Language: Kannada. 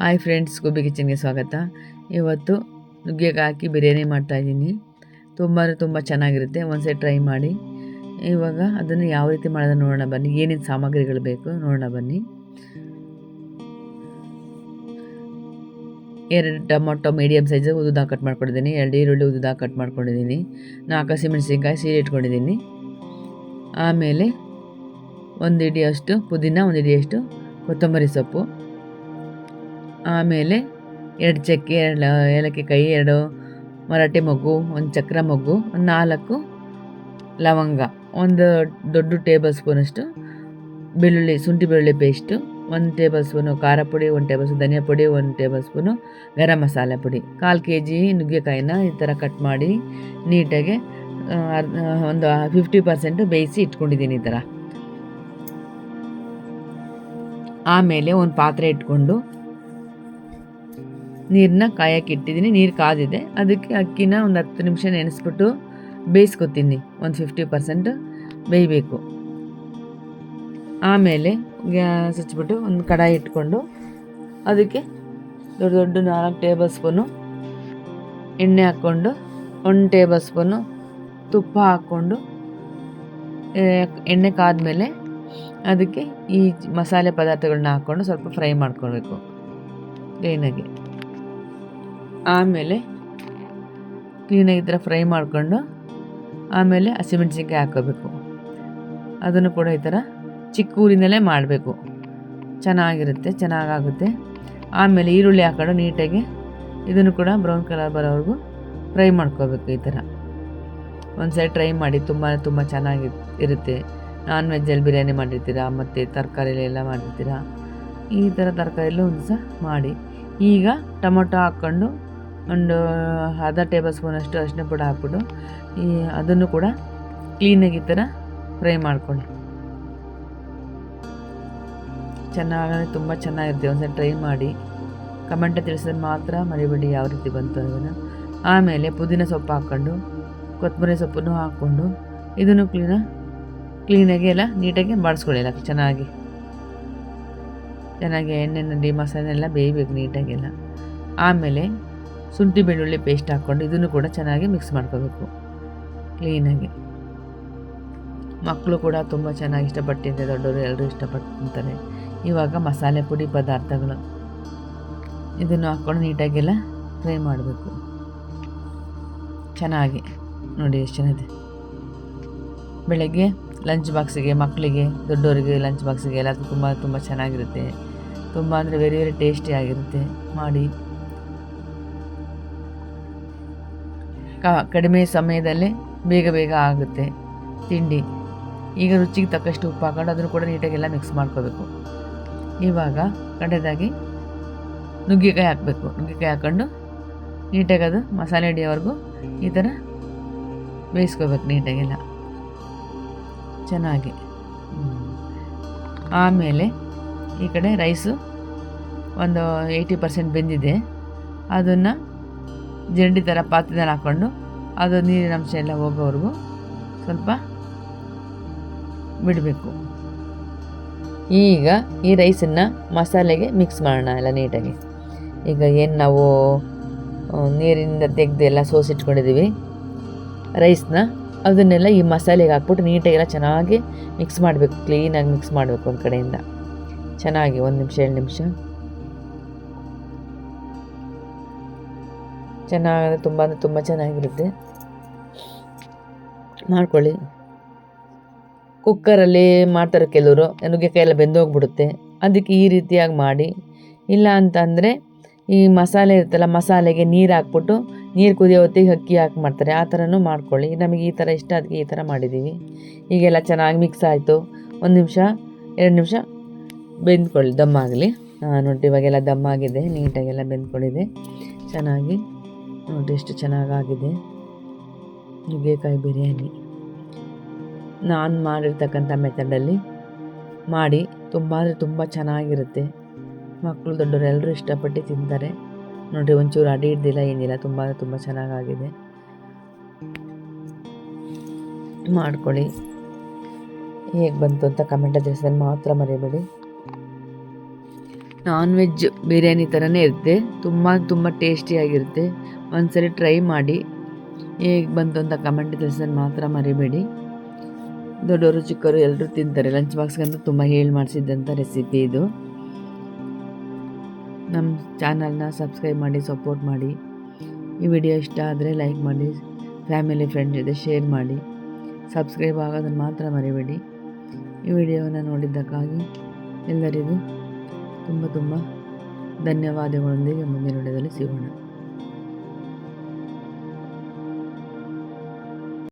ಹಾಯ್ ಫ್ರೆಂಡ್ಸ್ ಗೋಬಿ ಕಿಚನ್ಗೆ ಸ್ವಾಗತ. ಇವತ್ತು ನುಗ್ಗೆಗೆ ಹಾಕಿ ಬಿರಿಯಾನಿ ಮಾಡ್ತಾಯಿದ್ದೀನಿ ತುಂಬ ತುಂಬ ಚೆನ್ನಾಗಿರುತ್ತೆ, ಒಂದು ಟ್ರೈ ಮಾಡಿ. ಇವಾಗ ಅದನ್ನು ಯಾವ ರೀತಿ ಮಾಡೋದು ನೋಡೋಣ ಬನ್ನಿ. ಏನೇನು ಸಾಮಗ್ರಿಗಳು ಬೇಕು ನೋಡೋಣ ಬನ್ನಿ. ಎರಡು ಟೊಮೊಟೊ ಮೀಡಿಯಮ್ ಸೈಜು ಉದ್ದ ಕಟ್ ಮಾಡ್ಕೊಂಡಿದ್ದೀನಿ. ಎರಡು ಈರುಳ್ಳಿ ಉದ್ದ ಕಟ್ ಮಾಡ್ಕೊಂಡಿದ್ದೀನಿ. ನಾಲ್ಕು ಹಸಿಮೆಣಸಿನ್ಕಾಯಿ ಸೀರೆ ಇಟ್ಕೊಂಡಿದ್ದೀನಿ. ಆಮೇಲೆ ಒಂದು ಇಡಿಯಷ್ಟು ಪುದೀನ, ಒಂದು ಇಡಿಯಷ್ಟು ಕೊತ್ತಂಬರಿ ಸೊಪ್ಪು. ಆಮೇಲೆ ಎರಡು ಚಕ್ಕೆ, ಎರಡು ಏಲಕ್ಕಿ ಕೈ, ಎರಡು ಮರಾಠಿ ಮೊಗ್ಗು ಒಂದು ಚಕ್ರ ಮೊಗ್ಗು ಒಂದು ನಾಲ್ಕು ಲವಂಗ, ಒಂದು ದೊಡ್ಡ ಟೇಬಲ್ ಸ್ಪೂನಷ್ಟು ಬೆಳ್ಳುಳ್ಳಿ, ಶುಂಠಿ ಬೆಳ್ಳುಳ್ಳಿ ಪೇಸ್ಟು, ಒಂದು ಟೇಬಲ್ ಸ್ಪೂನು ಖಾರ ಪುಡಿ, ಒಂದು ಟೇಬಲ್ ಸ್ಪೂನ್ ಧನಿಯಾ ಪುಡಿ, ಒಂದು ಟೇಬಲ್ ಸ್ಪೂನು ಗರಂ ಮಸಾಲೆ ಪುಡಿ. ಕಾಲು ಕೆ ಜಿ ನುಗ್ಗೆಕಾಯಿನ ಈ ಥರ ಕಟ್ ಮಾಡಿ ನೀಟಾಗಿ ಒಂದು ಫಿಫ್ಟಿ ಪರ್ಸೆಂಟು ಬೇಯಿಸಿ ಇಟ್ಕೊಂಡಿದ್ದೀನಿ ಈ ಥರ. ಆಮೇಲೆ ಒಂದು ಪಾತ್ರೆ ಇಟ್ಕೊಂಡು ನೀರನ್ನ ಕಾಯಕ್ಕೆ ಇಟ್ಟಿದ್ದೀನಿ, ನೀರು ಕಾದಿದೆ. ಅದಕ್ಕೆ ಅಕ್ಕಿನ ಒಂದು ಹತ್ತು ನಿಮಿಷ ನೆನೆಸ್ಬಿಟ್ಟು ಬೇಯಿಸ್ಕೊತೀನಿ. ಒಂದು ಫಿಫ್ಟಿ ಪರ್ಸೆಂಟ್ ಬೇಯಬೇಕು. ಆಮೇಲೆ ಗ್ಯಾಸ್ ಹಚ್ಬಿಟ್ಟು ಒಂದು ಕಡಾಯಿ ಇಟ್ಕೊಂಡು ಅದಕ್ಕೆ ದೊಡ್ಡ ದೊಡ್ಡ ನಾಲ್ಕು ಟೇಬಲ್ ಸ್ಪೂನು ಎಣ್ಣೆ ಹಾಕ್ಕೊಂಡು, ಒಂದು ಟೇಬಲ್ ಸ್ಪೂನು ತುಪ್ಪ ಹಾಕ್ಕೊಂಡು ಎಣ್ಣೆ ಕಾದ್ಮೇಲೆ ಅದಕ್ಕೆ ಈ ಮಸಾಲೆ ಪದಾರ್ಥಗಳನ್ನ ಹಾಕ್ಕೊಂಡು ಸ್ವಲ್ಪ ಫ್ರೈ ಮಾಡ್ಕೊಳ್ಬೇಕು. ಕ್ಲೀನಾಗಿ ಆಮೇಲೆ ಕ್ಲೀನಾಗಿ ಥರ ಫ್ರೈ ಮಾಡಿಕೊಂಡು ಆಮೇಲೆ ಹಸಿಮೆಣ್ಸಿನ್ಕಾಯಿ ಹಾಕೋಬೇಕು ಅದನ್ನು ಕೂಡ ಈ ಥರ ಚಿಕ್ಕ ಊರಿನಲ್ಲೇ ಮಾಡಬೇಕು. ಚೆನ್ನಾಗಿರುತ್ತೆ, ಚೆನ್ನಾಗಾಗುತ್ತೆ. ಆಮೇಲೆ ಈರುಳ್ಳಿ ಹಾಕೊಂಡು ನೀಟಾಗಿ ಇದನ್ನು ಕೂಡ ಬ್ರೌನ್ ಕಲರ್ ಬರೋವರೆಗೂ ಫ್ರೈ ಮಾಡ್ಕೋಬೇಕು ಈ ಥರ. ಒಂದು ಸೈಡ್ ಟ್ರೈ ಮಾಡಿ, ತುಂಬ ತುಂಬ ಚೆನ್ನಾಗಿ ಇರುತ್ತೆ ನಾನ್ ವೆಜ್ಜಲ್ಲಿ ಬಿರಿಯಾನಿ ಮಾಡಿರ್ತೀರಾ, ಮತ್ತು ತರಕಾರಿಲೆಲ್ಲ ಮಾಡಿರ್ತೀರಾ, ಈ ಥರ ತರಕಾರಿಯಲ್ಲೂ ಒಂದು ಸಹ ಮಾಡಿ. ಈಗ ಟೊಮೊಟೊ ಹಾಕ್ಕೊಂಡು ಒಂದು ಅರ್ಧ ಟೇಬಲ್ ಸ್ಪೂನಷ್ಟು ಅರಿಶಿನ ಪುಡಿ ಹಾಕ್ಬಿಟ್ಟು ಈ ಅದನ್ನು ಕೂಡ ಕ್ಲೀನಾಗಿ ಈ ಥರ ಫ್ರೈ ಮಾಡ್ಕೊಳ್ಳಿ. ಚೆನ್ನಾಗಿ ತುಂಬ ಚೆನ್ನಾಗಿರುತ್ತೆ. ಒಂದ್ಸಲ ಟ್ರೈ ಮಾಡಿ. ಕಮೆಂಟ್ ತಿಳಿಸಿದ್ರೆ ಮಾತ್ರ ಮರಿಬೇಡಿ ಯಾವ ರೀತಿ ಬಂತು ಅದನ್ನು ಆಮೇಲೆ ಪುದೀನ ಸೊಪ್ಪು ಹಾಕ್ಕೊಂಡು, ಕೊತ್ತಂಬರಿ ಸೊಪ್ಪನ್ನು ಹಾಕ್ಕೊಂಡು, ಇದನ್ನು ಕ್ಲೀನ ಕ್ಲೀನಾಗಿ ಎಲ್ಲ ನೀಟಾಗಿ ಬಾಡಿಸ್ಕೊಳ್ಳಿ ಎಲ್ಲ ಚೆನ್ನಾಗಿ. ಚೆನ್ನಾಗಿ ಎಣ್ಣೆನಲ್ಲಿ ಮಸಾಲೆ ಎಲ್ಲ ಬೇಯಬೇಕು ನೀಟಾಗೆಲ್ಲ ಆಮೇಲೆ ಶುಂಠಿ ಬೆಳ್ಳುಳ್ಳಿ ಪೇಸ್ಟ್ ಹಾಕ್ಕೊಂಡು ಇದನ್ನು ಕೂಡ ಚೆನ್ನಾಗಿ ಮಿಕ್ಸ್ ಮಾಡ್ಕೋಬೇಕು. ಕ್ಲೀನಾಗಿ ಮಕ್ಕಳು ಕೂಡ ತುಂಬ ಚೆನ್ನಾಗಿ ಇಷ್ಟಪಟ್ಟಿದ್ದೆ ದೊಡ್ಡವರು ಎಲ್ಲರೂ ಇಷ್ಟಪಟ್ಟು ತಿಂತಾರೆ ಇವಾಗ ಮಸಾಲೆ ಪುಡಿ ಪದಾರ್ಥಗಳು. ಇದನ್ನು ಹಾಕ್ಕೊಂಡು ನೀಟಾಗೆಲ್ಲ ಫ್ರೈ ಮಾಡಬೇಕು. ಚೆನ್ನಾಗಿ. ನೋಡಿ ಎಷ್ಟು ಚೆನ್ನಾಗಿದೆ. ಬೆಳಗ್ಗೆ ಲಂಚ್ ಬಾಕ್ಸಿಗೆ ಮಕ್ಕಳಿಗೆ ದೊಡ್ಡವರಿಗೆ ಲಂಚ್ ಬಾಕ್ಸಿಗೆ ಎಲ್ಲ ತುಂಬ ತುಂಬ ಚೆನ್ನಾಗಿರುತ್ತೆ. ತುಂಬ ಅಂದರೆ ವೆರಿ ವೆರಿ ಟೇಸ್ಟಿ ಆಗಿರುತ್ತೆ. ಮಾಡಿ. ಕಡಿಮೆ ಸಮಯದಲ್ಲೇ ಬೇಗ ಬೇಗ ಆಗುತ್ತೆ ತಿಂಡಿ. ಈಗ ರುಚಿಗೆ ತಕ್ಕಷ್ಟು ಉಪ್ಪು ಹಾಕೊಂಡು ಅದನ್ನು ಕೂಡ ನೀಟಾಗೆಲ್ಲ ಮಿಕ್ಸ್ ಮಾಡ್ಕೋಬೇಕು. ಇವಾಗ ಕಡೆದಾಗಿ ನುಗ್ಗೆಕಾಯಿ ಹಾಕಬೇಕು. ನುಗ್ಗೆಕಾಯಿ ಹಾಕ್ಕೊಂಡು ನೀಟಾಗಿ ಅದು ಮಸಾಲೆ ಹಿಡಿಯೋವರೆಗೂ ಈ ಥರ ಬೇಯಿಸ್ಕೋಬೇಕು ನೀಟಾಗೆಲ್ಲ. ಚೆನ್ನಾಗಿ. ಆಮೇಲೆ ಈ ಕಡೆ ರೈಸು ಒಂದು ಏಯ್ಟಿ ಪರ್ಸೆಂಟ್ ಬೆಂದಿದೆ. ಅದನ್ನು ಜಂಡಿ ಥರ ಪಾತ್ರೆದಲ್ಲಿ ಹಾಕ್ಕೊಂಡು ಅದು ನೀರಿನ ಅಂಶ ಎಲ್ಲ ಹೋಗೋವರೆಗೂ ಸ್ವಲ್ಪ ಬಿಡಬೇಕು. ಈಗ ಈ ರೈಸನ್ನು ಮಸಾಲೆಗೆ ಮಿಕ್ಸ್ ಮಾಡೋಣ ಎಲ್ಲ ನೀಟಾಗಿ. ಈಗ ಏನು ನಾವು ನೀರಿಂದ ತೆಗೆದು ಎಲ್ಲ ಸೋಸಿಟ್ಕೊಂಡಿದ್ದೀವಿ ರೈಸ್ನ ಅದನ್ನೆಲ್ಲ ಈ ಮಸಾಲೆಗೆ ಹಾಕ್ಬಿಟ್ಟು ನೀಟಾಗೆಲ್ಲ ಚೆನ್ನಾಗಿ ಮಿಕ್ಸ್ ಮಾಡಬೇಕು. ಕ್ಲೀನಾಗಿ ಮಿಕ್ಸ್ ಮಾಡಬೇಕು ಒಂದು ಕಡೆಯಿಂದ. ಚೆನ್ನಾಗಿ ಒಂದು ನಿಮಿಷ, ಎರಡು ನಿಮಿಷ. ಚೆನ್ನಾಗಿ ತುಂಬ ಅಂದರೆ ತುಂಬ ಚೆನ್ನಾಗಿರುತ್ತೆ. ಮಾಡ್ಕೊಳ್ಳಿ. ಕುಕ್ಕರಲ್ಲಿ ಮಾಡ್ತಾರೆ ಕೆಲವರು ನುಗ್ಗೆಕಾಯಿ ಎಲ್ಲ ಬೆಂದೋಗ್ಬಿಡುತ್ತೆ. ಅದಕ್ಕೆ ಈ ರೀತಿಯಾಗಿ ಮಾಡಿ. ಇಲ್ಲ ಅಂತಂದರೆ, ಈ ಮಸಾಲೆ ಇರುತ್ತಲ್ಲ, ಮಸಾಲೆಗೆ ನೀರು ಹಾಕ್ಬಿಟ್ಟು, ನೀರು ಕುದಿಯೋ ಹೊತ್ತಿಗೆ ಅಕ್ಕಿ ಹಾಕಿ ಮಾಡ್ತಾರೆ. ಆ ಥರನೂ ಮಾಡ್ಕೊಳ್ಳಿ. ನಮಗೆ ಈ ಥರ ಇಷ್ಟ, ಅದಕ್ಕೆ ಈ ಥರ ಮಾಡಿದ್ದೀವಿ. ಈಗೆಲ್ಲ ಚೆನ್ನಾಗಿ ಮಿಕ್ಸ್ ಆಯಿತು. ಒಂದು ನಿಮಿಷ, ಎರಡು ನಿಮಿಷ ಬೆಂದ್ಕೊಳ್ಳಿ. ದಮ್ಮಾಗಲಿ ನೋಡಿ ಇವಾಗೆಲ್ಲ ದಮ್ಮಾಗಿದೆ ನೀಟಾಗೆಲ್ಲ ಬೆಂದ್ಕೊಂಡಿದೆ. ಚೆನ್ನಾಗಿ ನೋಡಿ ಎಷ್ಟು ಚೆನ್ನಾಗಾಗಿದೆ. ನುಗ್ಗೆಕಾಯಿ ಬಿರಿಯಾನಿ. ನಾನು ಮಾಡಿರ್ತಕ್ಕಂಥ ಮೆಥಡಲ್ಲಿ ಮಾಡಿ, ತುಂಬ ಅಂದರೆ ತುಂಬ ಚೆನ್ನಾಗಿರುತ್ತೆ. ಮಕ್ಕಳು ದೊಡ್ಡವರು ಎಲ್ಲರೂ ಇಷ್ಟಪಟ್ಟು ತಿಂತಾರೆ. ನೋಡಿರಿ, ಒಂಚೂರು ಅಡಿ ಹಿಡ್ದಿಲ್ಲ, ಏನಿಲ್ಲ, ತುಂಬ ಅಂದರೆ ತುಂಬ ಚೆನ್ನಾಗಾಗಿದೆ. ಮಾಡ್ಕೊಳ್ಳಿ. ಹೇಗೆ ಬಂತು ಅಂತ ಕಮೆಂಟ್ ಅದೇ ಮಾತ್ರ ಮರಿಬೇಡಿ. ನಾನ್ ವೆಜ್ ಬಿರಿಯಾನಿ ಥರನೇ ಇರುತ್ತೆ. ತುಂಬ ತುಂಬ ಟೇಸ್ಟಿಯಾಗಿರುತ್ತೆ ಒಂದ್ಸರಿ ಟ್ರೈ ಮಾಡಿ. ಹೇಗೆ ಬಂತು ಅಂತ ಕಮೆಂಟ್ ತಿಳಿಸೋದು ಮಾತ್ರ ಮರಿಬೇಡಿ. ದೊಡ್ಡವರು ಚಿಕ್ಕವರು ಎಲ್ಲರೂ ತಿಂತಾರೆ. ಲಂಚ್ ಬಾಕ್ಸ್ಗಂತೂ ತುಂಬ ಹೇಳಿ ಮಾಡಿಸಿದ್ದಂಥ ರೆಸಿಪಿ ಇದು. ನಮ್ಮ ಚಾನಲ್ನ ಸಬ್ಸ್ಕ್ರೈಬ್ ಮಾಡಿ ಸಪೋರ್ಟ್ ಮಾಡಿ. ಈ ವಿಡಿಯೋ ಇಷ್ಟ ಆದರೆ ಲೈಕ್ ಮಾಡಿ ಫ್ಯಾಮಿಲಿ ಫ್ರೆಂಡ್ ಜೊತೆ ಶೇರ್ ಮಾಡಿ. ಸಬ್ಸ್ಕ್ರೈಬ್ ಆಗೋದನ್ನು ಮಾತ್ರ ಮರಿಬೇಡಿ. ಈ ವಿಡಿಯೋವನ್ನು ನೋಡಿದ್ದಕ್ಕಾಗಿ ಎಲ್ಲರಿಗೂ ತುಂಬ ತುಂಬ ಧನ್ಯವಾದಗಳೊಂದಿಗೆ ಮುಂದಿನ ವಿಡಿಯೋದಲ್ಲಿ ಸಿಗೋಣ.